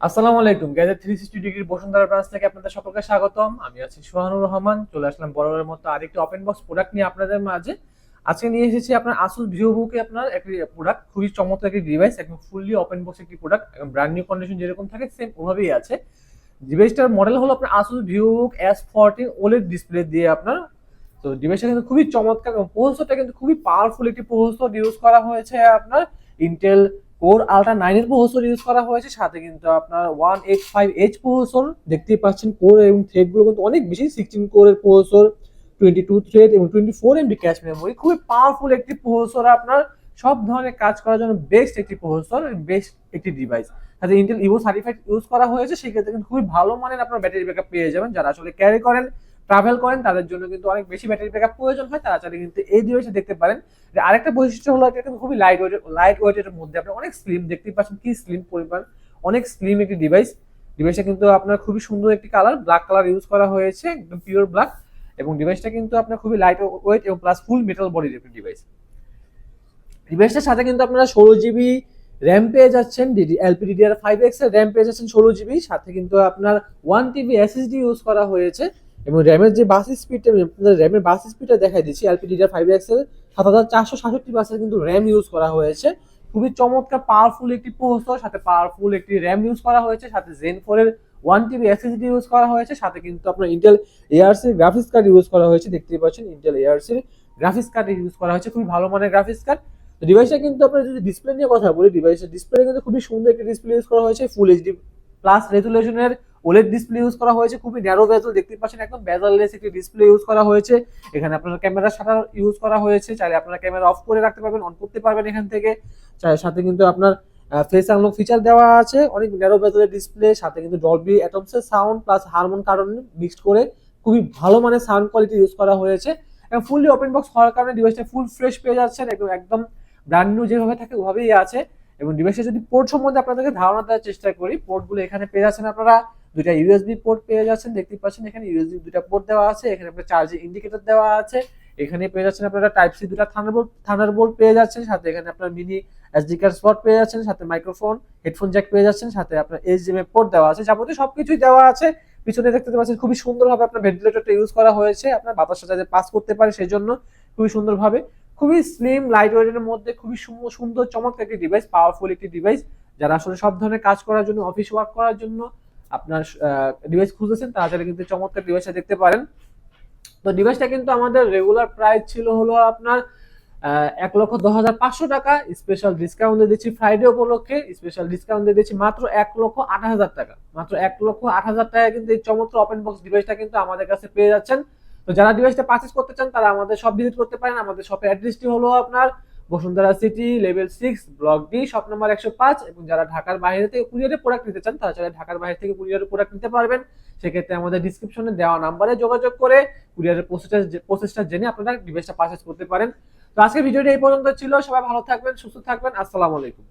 আসসালামু আলাইকুম। Gadget three sixty ডিগ্রির বসুন্ধরা ব্রাঞ্চ থেকে আপনাদের সকলকে স্বাগতম। আমি আছি সোহানুর রহমান। চলে আসলাম বরাবরের মতো আরেকটি ওপেন বক্স প্রোডাক্ট নিয়ে আপনাদের মাঝে। আজকে নিয়ে এসেছি আপনার আসুস ভিভোবুকে আপনার একটি প্রোডাক্ট খুবই চমৎকার একটি ডিভাইস একদম ফুললি ওপেন বক্স একটি প্রোডাক্ট একদম ব্র্যান্ড নিউ কন্ডিশন যেরকম থাকে সেম ওভাবেই আছে। ডিভাইসটার মডেল হলো আপনার Asus Vivobook S fourteen OLED display দিয়ে আপনার। তো ডিভাইসটা কিন্তু খুবই চমৎকার এবং প্রসেসরটা কিন্তু খুবই পাওয়ারফুল একটি প্রসেসর ইউজ করা হয়েছে আপনার ইন্টেল কোর আলট্রা নাইনের প্রসেসর ইউজ করা হয়েছে, সাথে কিন্তু আপনার one eight five H processor দেখতেই পাচ্ছেন কোর এবং থ্রেডগুলো কিন্তু অনেক বেশি সিক্সটিন কোরের প্রসেসর টোয়েন্টি টু থ্রেড এবং twenty four MB cache memory খুবই পাওয়ারফুল একটি প্রসেসর আপনার সব ধরনের কাজ করার জন্য বেস্ট একটি প্রসেসর বেস্ট একটি ডিভাইস সাথে ইন্টেল ইভো সার্টিফাইড ইউজ করা হয়েছে, সেক্ষেত্রে কিন্তু খুবই ভালো মানের আপনার ব্যাটারি ব্যাকআপ পেয়ে যাবেন। যারা আসলে ক্যারি করেন ট্রাভেল করেন, তাদের জন্য কিন্তু অনেক বেশি ব্যাটারি ব্যাকআপ প্রয়োজন হয় তারা চাইলে কিন্তু এই ডিভাইসে দেখতে পারেন। যে আরেকটা বৈশিষ্ট্য হলো এটা কিন্তু খুবই লাইট ওয়েট লাইট ওয়েটের মধ্যে আপনি অনেক স্লিম দেখতেই পাচ্ছেন, কি স্লিম পরিমাণ, অনেক স্লিম একটি ডিভাইস ডিভাইসটা কিন্তু আপনার খুবই সুন্দর একটি কালার ব্ল্যাক কালার ইউজ করা হয়েছে, একদম পিওর ব্ল্যাক এবং ডিভাইসটা কিন্তু আপনার খুবই লাইট ওয়েট এবং প্লাস ফুল মেটাল বডির একটি ডিভাইস ডিভাইসটার সাথে কিন্তু আপনারা ষোলো জিবি র্যাম পেয়ে যাচ্ছেন ডিডি এলপিডিডিআর ফাইভ এক্সের র্যাম পেয়ে যাচ্ছেন ষোলো জিবি সাথে কিন্তু আপনার ওয়ান টিবি এসএসডি ইউজ করা হয়েছে। এবং র্যামের যে বাস স্পিডটা আমি র্যামের বাস স্পিডটা দেখাই দিচ্ছি এলপিডিডিআর ফাইভ এক্সের সাত হাজার চারশো সাতষট্টি বাসের কিন্তু র্যাম ইউজ করা হয়েছে। খুবই চমৎকার পাওয়ারফুল একটি প্রসেসর সাথে পাওয়ারফুল একটি র্যাম ইউজ করা হয়েছে, সাথে জেন ফোরের ওয়ান টিবি এসএসডি ইউজ করা হয়েছে, সাথে কিন্তু আপনার ইন্টেল এআরসির গ্রাফিক্স কার্ড ইউজ করা হয়েছে, দেখতেই পাচ্ছেন ইন্টেল এআরসির গ্রাফিক্স কার্ড ইউজ করা হয়েছে, খুবই ভালো মানের গ্রাফিক্স কার্ড ডিভাইসটা কিন্তু আপনার যদি ডিসপ্লে নিয়ে কথা বলি ডিভাইসের ডিসপ্লে কিন্তু খুবই সুন্দর একটি ডিসপ্লে ইউজ করা হয়েছে ফুল এইচডি প্লাস রেজুলেশনের ওলেড ডিসপ্লে ইউজ করা হয়েছে, খুবই ন্যারো বেজল দেখতে পাচ্ছেন একদম বেজাললেস একটি ডিসপ্লে ইউজ করা হয়েছে। এখানে আপনার ক্যামেরা শাটার ইউজ করা হয়েছে, চাইলে আপনারা ক্যামেরা অফ করে রাখতে পারবেন অন করতে পারবেন এখান থেকে। চাই- সাথে কিন্তু আপনার ফেস আনলক ফিচার দেওয়া আছে, অনেক ন্যারো বেজলের ডিসপ্লে সাথে কিন্তু ডলবি অ্যাটমসের সাউন্ড প্লাস হারমোন কারণ মিক্সড করে খুবই ভালো মানের সাউন্ড কোয়ালিটি ইউজ করা হয়েছে। এবং ফুললি ওপেন বক্স হওয়ার কারণে ডিভাইসটা ফুল ফ্রেশ পেয়ে যাচ্ছেন, একদম একদম ব্র্যান্ড নিউ যেভাবে থাকে, ওভাবেই আছে। এবং ডিভাইসের যদি পোর্ট সম্বন্ধে আপনাদেরকে ধারণা দেওয়ার চেষ্টা করি পোর্টগুলো এখানে পেয়ে যাচ্ছেন আপনারা। দুইটা ইউএসবি পোর্ট পেয়ে যাচ্ছেন। দেখতে পাচ্ছেন এখানে ইউএসবি দুইটা পোর্ট দেওয়া আছে। এখানে আপনার চার্জিং ইন্ডিকেটর দেওয়া আছে। এখানে পেয়ে যাচ্ছেন আপনারা টাইপ সি দুটা থান্ডারবোল্ট থান্ডারবোল্ট পেয়ে যাচ্ছেন। সাথে এখানে আপনার মিনি এসডি কার্ড স্পট পেয়ে যাচ্ছেন। সাথে মাইক্রোফোন হেডফোন জ্যাক পেয়ে যাচ্ছেন। সাথে আপনার এইচডিএমআই পোর্ট দেওয়া আছে। যাবতীয় সবকিছুই দেওয়া আছে। পিছনে দেখতে পাচ্ছেন খুবই সুন্দরভাবে আপনার ভেন্টিলেটরটা ইউজ করা হয়েছে। আপনার বাতাসটা যাতে পাস করতে পারে সেই জন্য খুবই সুন্দরভাবে। খুবই স্লিম লাইট ওয়েটের মধ্যে খুবই সুন্দর, চমৎকার একটি ডিভাইস পাওয়ারফুল একটি ডিভাইস যারা আসলে সব ধরনের কাজ করার জন্য অফিস ওয়ার্ক করার জন্য আপনার ডিভাইস খুঁজেছেন চাইলে কিন্তু চমৎকার ডিভাইসটা দেখতে পারেন। তো ডিভাইসটা কিন্তু আমাদের রেগুলার প্রাইস ছিল হলো আপনার এক লক্ষ দশ হাজার পাঁচশো টাকা। স্পেশাল ডিসকাউন্ট দিয়ে দিচ্ছি ফ্রাইডে উপলক্ষে। স্পেশাল ডিসকাউন্ট দিয়ে দিচ্ছি মাত্র এক লক্ষ আট হাজার টাকা। মাত্র এক লক্ষ আট হাজার টাকা কিন্তু এই চমৎকার ওপেন বক্স ডিভাইসটা কিন্তু আমাদের কাছে পেয়ে যাচ্ছেন। তো যারা ডিভাইসটা পারচেস করতে চান, তারা আমাদের সব ভিজিট করতে পারেন। আমাদের শপের অ্যাড্রেসটি হলো আপনার Bashundhara city, level six, block D, shop number একশো পাঁচ। এবং যারা ঢাকার বাইরে থেকে কুরিয়ারে প্রোডাক্ট নিতে চান, তারা চাইলে ঢাকার বাইরে থেকে কুরিয়ারে প্রোডাক্ট নিতে পারবেন। সেক্ষেত্রে আমাদের ডিসক্রিপশনে দেওয়া নাম্বারে যোগাযোগ করে কুরিয়ারের প্রসেসটা প্রসেসটা জেনে আপনারা ডিভাইসটা পারচেস করতে পারেন। তো আজকের ভিডিওটি এই পর্যন্ত ছিল। সবাই ভালো থাকবেন, সুস্থ থাকবেন। আসসালামু আলাইকুম।